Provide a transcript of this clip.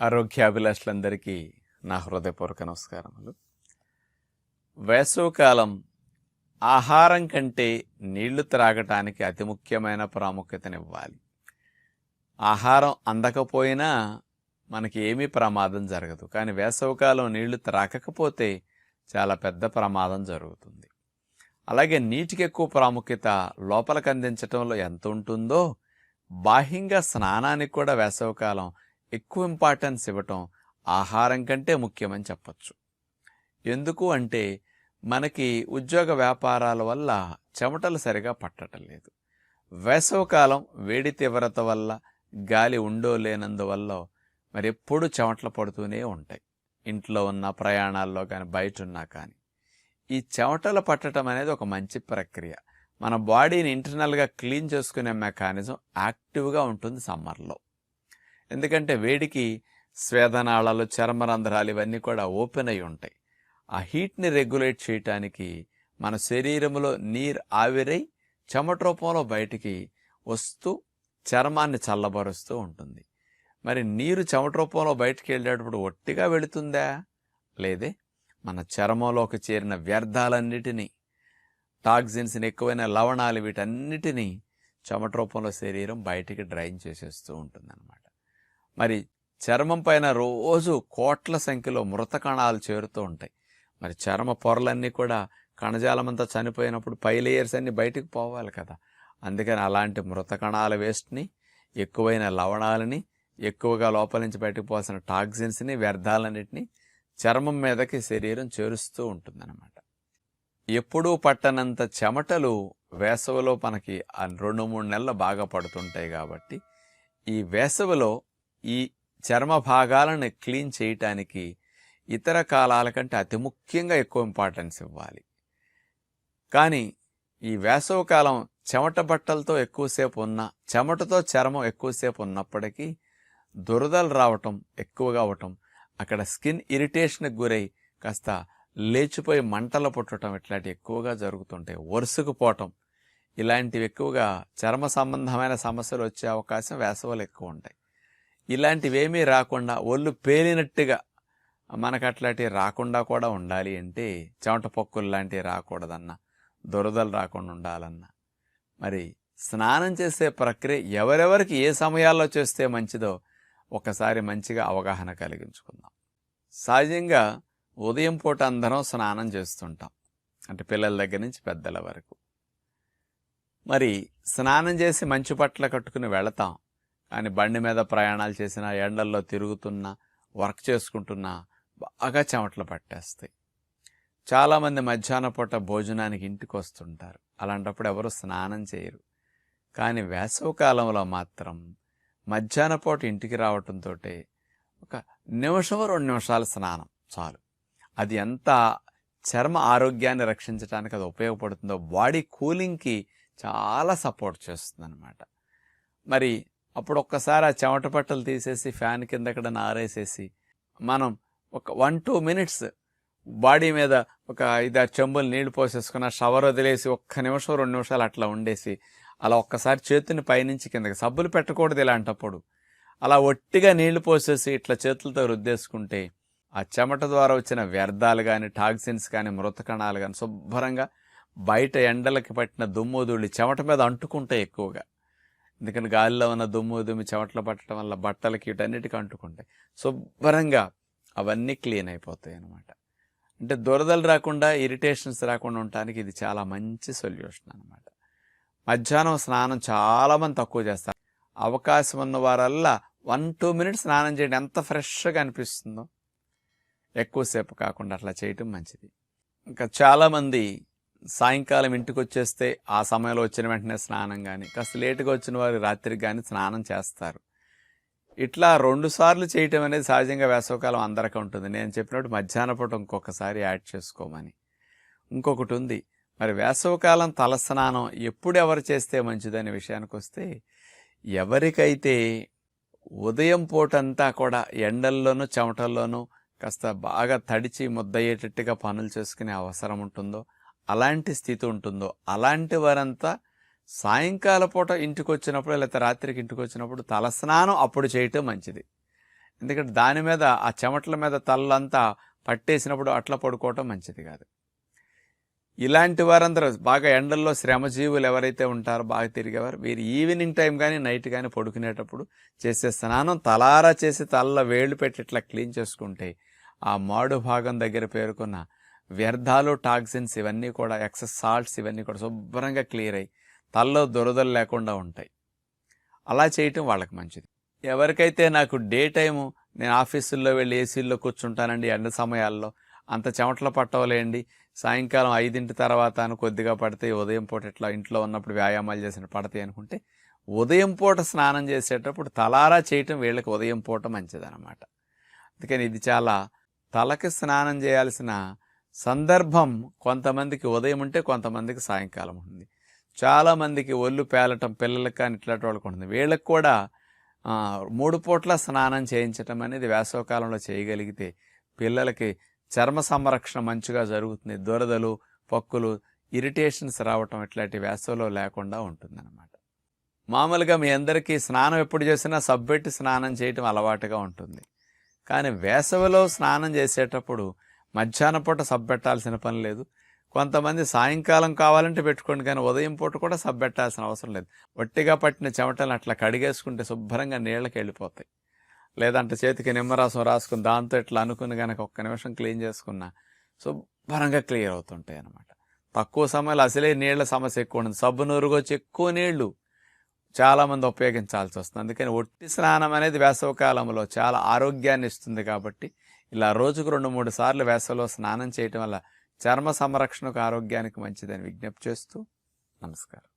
ఆరోగ్యాభిలాషులందరికీ నా హృదయపూర్వక నమస్కారములు. వేసవకాలం ఆహారం కంటే నీళ్ళు త్రాగటానికి అతి ముఖ్యమైన ప్రాముఖ్యతనివ్వాలి. ఆహారం అందకపోయినా మనకి ఏమీ ప్రమాదం జరగదు. కానీ వేసవకాలం నీళ్ళు త్రాగకపోతే చాలా పెద్ద ప్రమాదం జరుగుతుంది. అలాగే నీటికి ఎక్కువ ప్రాముఖ్యత లోపలికి అందించటంలో ఎంత ఉంటుందో బాహ్యంగా స్నానానికి కూడా వేసవకాలం ఎక్కువ ఇంపార్టెన్స్ ఇవ్వటం ఆహారం కంటే ముఖ్యమని చెప్పచ్చు. ఎందుకు అంటే మనకి ఉద్యోగ వ్యాపారాల వల్ల చెమటలు సరిగా పట్టడం లేదు. వేసవకాలం వేడి తీవ్రత వల్ల గాలి ఉండో లేనందువల్ల మరి ఎప్పుడు చెమటలు పడుతూనే ఉంటాయి. ఇంట్లో ఉన్న ప్రయాణాల్లో కానీ బయట ఉన్నా కానీ. ఈ చెమటలు పట్టడం అనేది ఒక మంచి ప్రక్రియ. మన బాడీని ఇంటర్నల్గా క్లీన్ చేసుకునే మెకానిజం యాక్టివ్గా ఉంటుంది సమ్మర్లో. ఎందుకంటే వేడికి స్వేదనాళాలు చర్మరంధ్రాలు ఇవన్నీ కూడా ఓపెన్ అయి ఉంటాయి. ఆ హీట్ని రెగ్యులేట్ చేయటానికి మన శరీరంలో నీరు ఆవిరై చెమట రూపంలో బయటికి వస్తూ చర్మాన్ని చల్లబరుస్తూ ఉంటుంది. మరి నీరు చెమట రూపంలో బయటికి వెళ్ళేటప్పుడు ఒట్టిగా వెళుతుందా? లేదే. మన చర్మంలోకి చేరిన వ్యర్థాలన్నిటినీ టాక్సిన్స్ని ఎక్కువైన లవణాలు వీటన్నిటినీ చెమట రూపంలో శరీరం బయటికి డ్రైన్ చేసేస్తూ ఉంటుందన్నమాట. మరి చర్మం పైన రోజు కోట్ల సంఖ్యలో మృత కణాలు చేరుతూ ఉంటాయి. మరి చర్మ పొరలన్నీ కూడా కణజాలమంతా చనిపోయినప్పుడు పై లేయర్స్ అన్నీ బయటికి పోవాలి కదా. అందుకని అలాంటి మృత కణాల వేస్ట్ని ఎక్కువైన లవణాలని ఎక్కువగా లోపల నుంచి బయటకు పోవాల్సిన టాక్సిన్స్ని వ్యర్థాలన్నిటిని చర్మం మీదకి శరీరం చేరుస్తూ ఉంటుందన్నమాట. ఎప్పుడూ పట్టనంత చెమటలు వేసవిలో మనకి ఆ రెండు మూడు నెలలు బాగా పడుతుంటాయి కాబట్టి ఈ వేసవిలో ఈ చర్మ భాగాలను క్లీన్ చేయటానికి ఇతర కాలాల కంటే అతి ముఖ్యంగా ఎక్కువ ఇంపార్టెన్స్ ఇవ్వాలి. కానీ ఈ వేసవకాలం చెమట బట్టలతో ఎక్కువసేపు ఉన్న చెమటతో చర్మం ఎక్కువసేపు ఉన్నప్పటికీ దురదలు రావటం ఎక్కువగా అవటం అక్కడ స్కిన్ ఇరిటేషన్కి గురై కాస్త లేచిపోయి మంటలు పుట్టడం ఇట్లాంటివి ఎక్కువగా జరుగుతుంటాయి వరుసకుపోవటం ఇలాంటివి ఎక్కువగా చర్మ సంబంధమైన సమస్యలు వచ్చే అవకాశం వేసవలు ఎక్కువ ఉంటాయి. ఇలాంటివేమీ రాకుండా ఒళ్ళు పేలినట్టుగా మనకు అట్లాంటివి రాకుండా కూడా ఉండాలి అంటే చెమట పొక్కులు లాంటివి రాకూడదన్న దురదలు రాకుండా ఉండాలన్నా. మరి స్నానం చేసే ప్రక్రియ ఎవరెవరికి ఏ సమయాల్లో చేస్తే మంచిదో ఒకసారి మంచిగా అవగాహన కలిగించుకుందాం. సహజంగా ఉదయం పూట అందరం స్నానం చేస్తుంటాం. అంటే పిల్లల దగ్గర నుంచి పెద్దల వరకు. మరి స్నానం చేసి మంచు పట్ల కట్టుకుని వెళతాం. కానీ బండి మీద ప్రయాణాలు చేసిన ఎండల్లో తిరుగుతున్నా వర్క్ చేసుకుంటున్నా బాగా చెమటలు పట్టేస్తాయి. చాలామంది మధ్యాహ్న పూట భోజనానికి ఇంటికి వస్తుంటారు. అలాంటప్పుడు ఎవరు స్నానం చేయరు. కానీ వేసవకాలంలో మాత్రం మధ్యాహ్న పూట ఇంటికి రావటంతో ఒక నిమిషం రెండు నిమిషాల స్నానం చాలు. అది ఎంత చర్మ ఆరోగ్యాన్ని రక్షించడానికి అది ఉపయోగపడుతుందో బాడీ కూలింగ్కి చాలా సపోర్ట్ చేస్తుంది అనమాట మరి అప్పుడు ఒక్కసారి ఆ చెమట పట్టలు తీసేసి ఫ్యాన్ కింద అక్కడ నారేసేసి మనం ఒక వన్ టూ మినిట్స్ బాడీ మీద ఒక ఐదారు చెంబులు నీళ్ళు పోసేసుకున్న షవర్ వదిలేసి ఒక్క నిమిషం రెండు నిమిషాలు అట్లా ఉండేసి అలా ఒక్కసారి చేతిని పైనుంచి కిందకి సబ్బులు పెట్టకూడదు ఇలాంటప్పుడు. అలా ఒట్టిగా నీళ్ళు పోసేసి ఇట్లా చేతులతో రుద్దేసుకుంటే ఆ చెమట ద్వారా వచ్చిన వ్యర్థాలు కానీ టాక్సిన్స్ కానీ మృత కణాలు కానీ శుభ్రంగా బయట ఎండలకి పట్టిన దుమ్ము ధూళి చెమట మీద అంటుకుంటాయి ఎక్కువగా. ఎందుకంటే గాలిలో ఉన్న దుమ్ము దుమ్మి చెమట్లు పట్టడం వల్ల బట్టలకి వీటన్నిటికీ అంటుకుంటాయి. శుభ్రంగా అవన్నీ క్లీన్ అయిపోతాయి అన్నమాట. అంటే దురదలు రాకుండా ఇరిటేషన్స్ రాకుండా ఉండటానికి ఇది చాలా మంచి సొల్యూషన్ అనమాట మధ్యాహ్నం స్నానం చాలామంది తక్కువ చేస్తారు. అవకాశం ఉన్న వారల్లా వన్ టూ మినిట్స్ స్నానం చేయడం. ఎంత ఫ్రెష్గా అనిపిస్తుందో. ఎక్కువసేపు కాకుండా అట్లా చేయటం మంచిది. ఇంకా చాలామంది సాయంకాలం ఇంటికి వచ్చేస్తే ఆ సమయంలో వచ్చిన వెంటనే స్నానం కానీ కాస్త లేటుగా వచ్చిన వారు రాత్రికి కానీ స్నానం చేస్తారు. ఇట్లా రెండు సార్లు చేయటం అనేది సహజంగా వేసవకాలం అందరికీ ఉంటుంది. నేను చెప్పినట్టు మధ్యాహ్న పూట ఇంకొకసారి యాడ్ చేసుకోమని. ఇంకొకటి ఉంది. మరి వేసవకాలం తలస్నానం ఎప్పుడు ఎవరు చేస్తే మంచిదనే విషయానికి వస్తే ఎవరికైతే ఉదయం పూటంతా కూడా ఎండల్లోనూ చెమటల్లోనూ కాస్త బాగా తడిచి ముద్దయ్యేటట్టుగా పనులు చేసుకునే అవసరం ఉంటుందో అలాంటి స్థితి ఉంటుందో అలాంటి వారంతా సాయంకాల పూట ఇంటికి వచ్చినప్పుడు లేకపోతే రాత్రికి ఇంటికి వచ్చినప్పుడు తలస్నానం అప్పుడు చేయటం మంచిది. ఎందుకంటే దాని మీద ఆ చెమటల మీద తలంతా పట్టేసినప్పుడు అట్లా పడుకోవటం మంచిది కాదు. ఇలాంటి వారందరూ బాగా ఎండల్లో శ్రమజీవులు ఎవరైతే ఉంటారో బాగా తిరిగేవారు వీరు ఈవినింగ్ టైం కానీ నైట్ కానీ పడుకునేటప్పుడు చేసే స్నానం తలారా చేసి తల్ల వేళ్ళు పెట్టి ఇట్లా క్లీన్ చేసుకుంటే ఆ మాడు భాగం దగ్గర పేరుకున్న వ్యర్థాలు టాక్సిన్స్ ఇవన్నీ కూడా ఎక్సెస్ సాల్ట్స్ ఇవన్నీ కూడా శుభ్రంగా క్లియర్ అయ్యి తలలో దురదలు లేకుండా ఉంటాయి. అలా చేయటం వాళ్ళకి మంచిది. ఎవరికైతే నాకు డే టైము నేను ఆఫీసుల్లో వెళ్ళి ఏసీల్లో కూర్చుంటానండి ఎండ సమయాల్లో అంత చెమటలు పట్టవలేండి. సాయంకాలం ఐదింటి తర్వాత అని కొద్దిగా పడితే ఉదయం పూట ఇట్లా ఇంట్లో ఉన్నప్పుడు వ్యాయామాలు చేసిన పడతాయి అనుకుంటే ఉదయం పూట స్నానం చేసేటప్పుడు తలారా చేయటం వీళ్ళకి ఉదయం పూట మంచిదన్నమాట. అందుకని ఇది చాలా తలకి స్నానం చేయాల్సిన సందర్భం కొంతమందికి ఉదయం ఉంటే కొంతమందికి సాయంకాలం ఉంటుంది. చాలామందికి ఒళ్ళు పేలటం పిల్లలకి కానీ ఇట్లాంటి వాళ్ళకి ఉంటుంది. వీళ్ళకి కూడా మూడు పూట్ల స్నానం చేయించటం అనేది వేసవకాలంలో చేయగలిగితే పిల్లలకి చర్మ సంరక్షణ మంచిగా జరుగుతుంది. దురదలు పక్కులు ఇరిటేషన్స్ రావటం ఇట్లాంటి వేసవిలో లేకుండా ఉంటుందన్నమాట. మామూలుగా మీ అందరికీ స్నానం ఎప్పుడు చేసినా సబ్బెట్టి స్నానం చేయటం అలవాటుగా ఉంటుంది. కానీ వేసవిలో స్నానం చేసేటప్పుడు మధ్యాహ్నం పూట సబ్బెట్టాల్సిన పని లేదు. కొంతమంది సాయంకాలం కావాలంటే పెట్టుకోండి కానీ ఉదయం పూట కూడా సబ్బెట్టాల్సిన అవసరం లేదు. వట్టిగా పట్టిన చెమటలను అట్లా కడిగేసుకుంటే శుభ్రంగా నీళ్ళకి వెళ్ళిపోతాయి. లేదంటే చేతికి నిమ్మరసం రాసుకుని దాంతో ఇట్లా అనుకుని కనుక ఒక్క నిమిషం క్లీన్ చేసుకున్నా శుభ్రంగా క్లియర్ అవుతుంటాయి అన్నమాట. తక్కువ సమయంలో అసలే నీళ్ళ సమస్య ఎక్కువ ఉంటుంది సబ్బు నూరుగొచ్చి ఎక్కువ నీళ్ళు చాలామంది ఉపయోగించాల్సి వస్తుంది. అందుకని ఒట్టి స్నానం అనేది వేసవకాలంలో చాలా ఆరోగ్యాన్ని ఇస్తుంది కాబట్టి ఇలా రోజుకు రెండు మూడు సార్లు వేసవిలో స్నానం చేయటం వల్ల చర్మ సంరక్షణకు ఆరోగ్యానికి మంచిదని విజ్ఞప్తి చేస్తూ నమస్కారం.